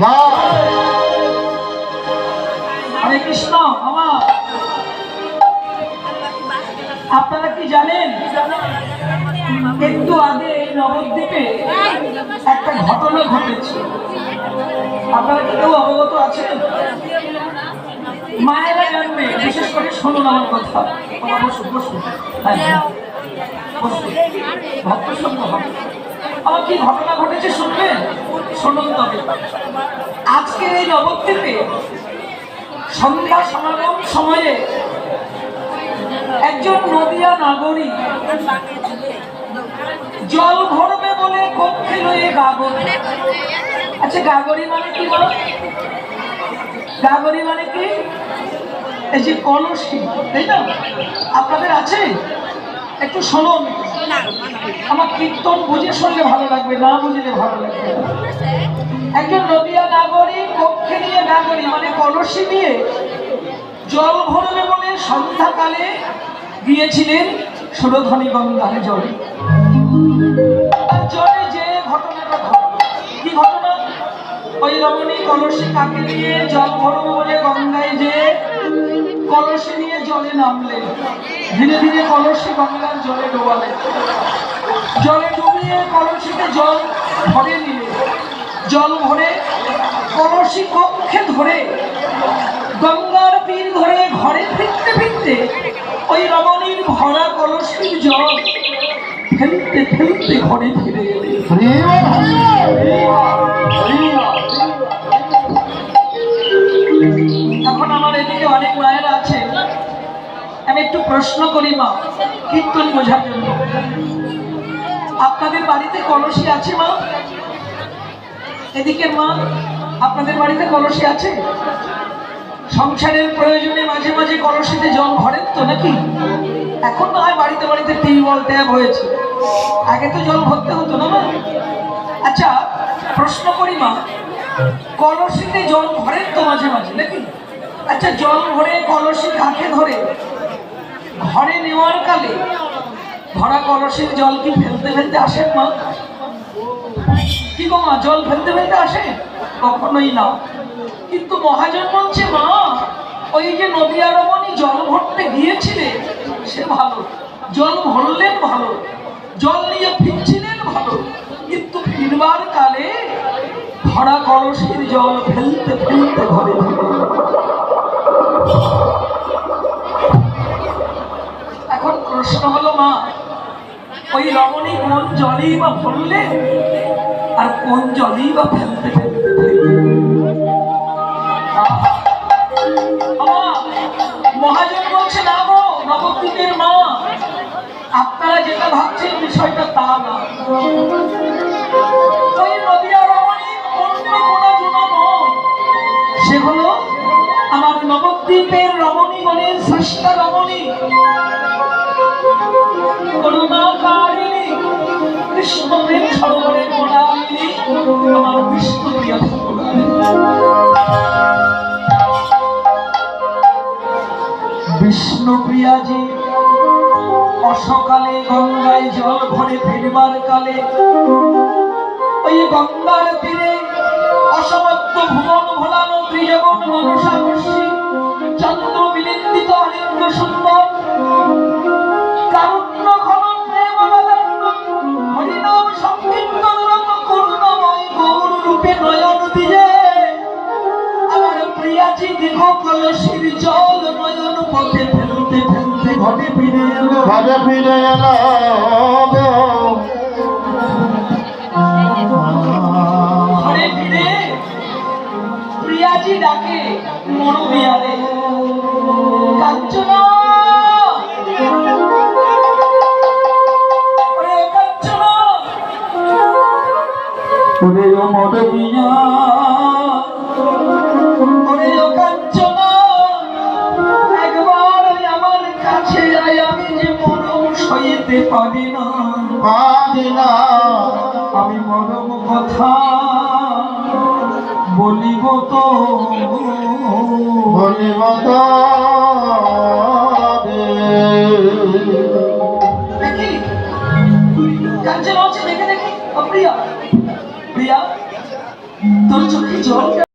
হ্যাঁ। হরে কৃষ্ণ আমার আপনারা কি জানেন? একটু আগে এই নবদ্বীপে একটা ঘটনা ঘটেছে। আপনারা কি কেউ অবগত আছেন? মায়েরা জানবে, বিশেষ করে শুনুন আমার কথা। বসুন বসুন। ভক্ত সঙ্গ আমার কি ঘটনা ঘটেছে শুনবেন? শুনুন তবে আজকে এই নবদ্বীপে সন্ধ্যা সমাগম সময়ে একজন নদিয়া নাগরিক জল ভরবে বলে কক্ষে লয়ে গাগরি। আচ্ছা গাগরি মানে কি বলো? গাগরি মানে কি? এই যে কলসি, তাই না আপনাদের আছে? একটু শুনুন আমার কীর্তন বুঝে শুনলে ভালো লাগবে, না বুঝলে ভালো লাগবে একজন নদিয়া নাগরিক কক্ষে নিয়ে নাগরিক মানে কলসি নিয়ে জল ভরবে বলে সন্ধ্যাকালে গিয়েছিলেন সুরধনী গঙ্গার জলে। জলে যে ঘটনাটা ঘটল, কি ঘটনা? ওই রমণী কলসি কাকে নিয়ে জল ভরবো বলে গঙ্গায় যে কলসি নিয়ে জলে নামলেন ধীরে ধীরে কলসি বাংলার জলে ডোবালেন জলে ডুবিয়ে কলসিতে জল ভরে নিলেন জল ভরে কলসি কক্ষে ধরে গঙ্গার তীর ধরে ঘরে ফিরতে ফিরতে ওই রমণীর ভরা কলসির জল ফেলতে ফেলতে ঘরে ফিরে এলেন আমি একটু প্রশ্ন করি, মা। কীর্তন বোঝার জন্য। আপনাদের বাড়িতে কলসি আছে, মা? এদিকের মা, আপনাদের বাড়িতে কলসি আছে? সংসারের প্রয়োজনে মাঝে মাঝে কলসিতে জল ভরেন তো নাকি? এখন না হয় বাড়িতে বাড়িতে টিউবওয়েল ট্যাপ হয়েছে। আগে তো জল ভরতে হতো না, মা? আচ্ছা প্রশ্ন করি, মা। কলসিতে জল ভরেন তো মাঝে মাঝে নাকি? আচ্ছা জল ভরে কলসি কাকে ধরে? ঘরে নেওয়ার কালে ভরা কলসির জল কি ফেলতে ফেলতে আসেন মা? কি গো মা, জল ফেলতে ফেলতে আসে? কখনোই না। কিন্তু মহাজন বলছে, মা, ওই যে নদিয়া রমণী জল ভরতে গিয়েছিলেন সে ভালো। জল ভরলেন ভালো। জল নিয়ে ফিরছিলেন ভালো। কিন্তু ফিরবার কালে ভরা কলসির জল ফেলতে ফেলতে ঘরে ফিরলেন। রমণী কোন জলেই বা ভরলে আর কোন জলেই বা ফেলতে ফেলতে ফেললে? মহাজন বলছে, না গো, নবদ্বীপের মা, আপনারা যেটা ভাবছেন বিষয়টা তা না। রমণী সে হলো আমার নবদ্বীপের রমণীগণের শ্রেষ্ঠ রমণী। করুণাকারিণী কৃষ্ণ প্রেম সরোবরের মনালিনী আমার বিষ্ণু প্রিয় বিষ্ণু প্রিয়াজি অসকালে গঙ্গায় জল ভরে ফিরবার কালে ওই গঙ্গার তীরে অসমত্ব ভুবন ভোলানো ত্রিজগন মনসাকর্ষী চন্দ্র বিলিন্দিত অলিন্দ সুন্দর ফেলতে ফিরে এলো। ঘরে ফিরে এলো ঘরে ফিরে প্রিয়াজি ডাকে মরু বিয়ারে কাঞ্চনা! ওরে ও মর সইতে পারি না পারি না। আমি মরম কথা বলিব তো। বলিব তো প্রিয়া। প্রিয়া তোর চোখে জল